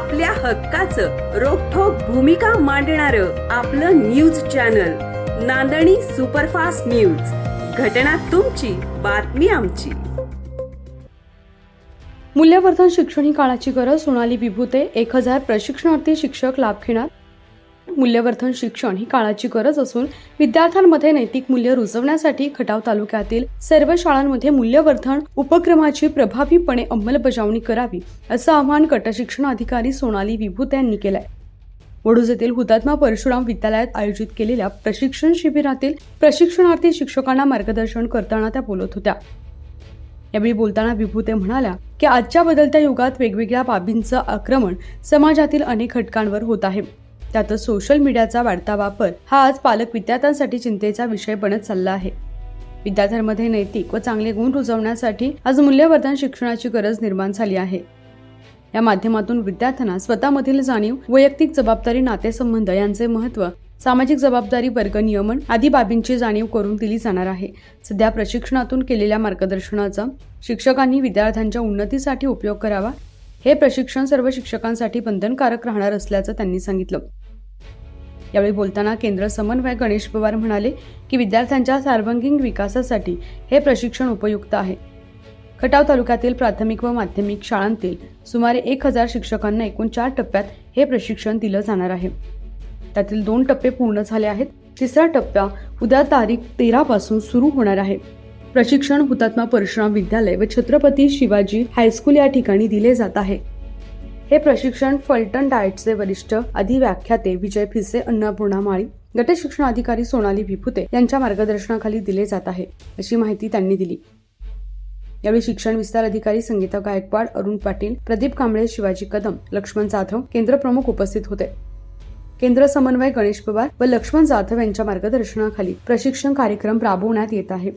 आपल्या हक्काचं रोखोक भूमिका मांडणार आपलं news channel Nandani superfast news. घटना तुमची बातमी आमची. मूल्यवर्धन शिक्षण ही काळाची गरज सोनाली विभूते एक हजार प्रशिक्षणार्थी शिक्षक लाभ घेणार मूल्यवर्धन शिक्षण ही काळाची गरज असून विद्यार्थ्यांमध्ये नैतिक मूल्य रुजवण्यासाठी खटाव तालुक्यातील सर्व शाळांमध्ये मूल्यवर्धन उपक्रमाची प्रभावीपणे अंमलबजावणी करावी असं आवाहन गटशिक्षण अधिकारी सोनाली विभूते यांनी केलंय. वडूज येथील हुतात्मा परशुराम विद्यालयात आयोजित केलेल्या प्रशिक्षण शिबिरातील प्रशिक्षणार्थी शिक्षकांना मार्गदर्शन करताना त्या बोलत होत्या. यावेळी बोलताना विभूते म्हणाल्या की आजच्या बदलत्या युगात वेगवेगळ्या बाबींचं आक्रमण समाजातील अनेक घटकांवर होत आहे. त्यातच सोशल मीडियाचा वाढता वापर हा आज पालक विद्यार्थ्यांसाठी चिंतेचा विषय बनत चालला आहे. विद्यार्थ्यांमध्ये नैतिक व चांगले गुण रुजवण्यासाठी आज मूल्यवर्धन शिक्षणाची गरज निर्माण झाली आहे. या माध्यमातून विद्यार्थ्यांना स्वतःमधील जाणीव वैयक्तिक जबाबदारी नातेसंबंध यांचे महत्त्व सामाजिक जबाबदारी वर्ग नियमन आदी बाबींची जाणीव करून दिली जाणार आहे. सध्या प्रशिक्षणातून केलेल्या मार्गदर्शनाचा शिक्षकांनी विद्यार्थ्यांच्या उन्नतीसाठी उपयोग करावा हे प्रशिक्षण सर्व शिक्षकांसाठी बंधनकारक राहणार असल्याचं त्यांनी सांगितलं. यावेळी बोलताना केंद्र समन्वय गणेश पवार म्हणाले की विद्यार्थ्यांच्या सार्वांगीण विकासासाठी हे प्रशिक्षण उपयुक्त आहे. खटाव तालुक्यातील प्राथमिक व माध्यमिक शाळांतील सुमारे एक हजार शिक्षकांना एकूण चार टप्प्यात हे प्रशिक्षण दिलं जाणार आहे. त्यातील दोन टप्पे पूर्ण झाले आहेत. तिसरा टप्पा उद्या तारीख तेरा पासून सुरू होणार आहे. प्रशिक्षण हुतात्मा परशुराम विद्यालय व छत्रपती शिवाजी हायस्कूल या ठिकाणी दिले जात आहे. हे प्रशिक्षण फलटण डाएटचे वरिष्ठ अधिव्याख्याते विजय फिसे अन्नपूर्णा माळी गट शिक्षण अधिकारी सोनाली विभुते यांच्या मार्गदर्शनाखाली दिले जात आहे अशी माहिती त्यांनी दिली. यावेळी शिक्षण विस्तार अधिकारी संगीता गायकवाड अरुण पाटील प्रदीप कांबळे शिवाजी कदम लक्ष्मण जाधव केंद्र प्रमुख उपस्थित होते. केंद्र समन्वय गणेश पवार व लक्ष्मण जाधव यांच्या मार्गदर्शनाखाली प्रशिक्षण कार्यक्रम राबवण्यात येत आहे.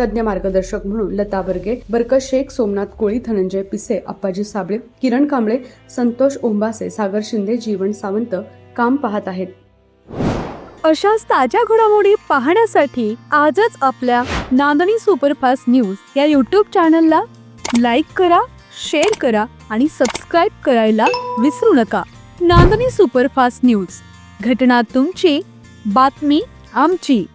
तज्ज्ञ मार्गदर्शक म्हणून लता बर्गे बरकत शेख सोमनाथ कोळी धनंजय पिसे आप्पाजी साबळे किरण कांबळे संतोष ओंबासे सागर शिंदे जीवन सावंत काम पाहत आहेत. अशाच ताज्या घडामोडी पाहण्यासाठी आजच आपल्या नांदणी सुपरफास्ट न्यूज या यूट्यूब चॅनलला लाईक करा शेअर करा आणि सबस्क्राईब करायला विसरू नका. Nandani superfast news. घटना तुमची बातमी आमची.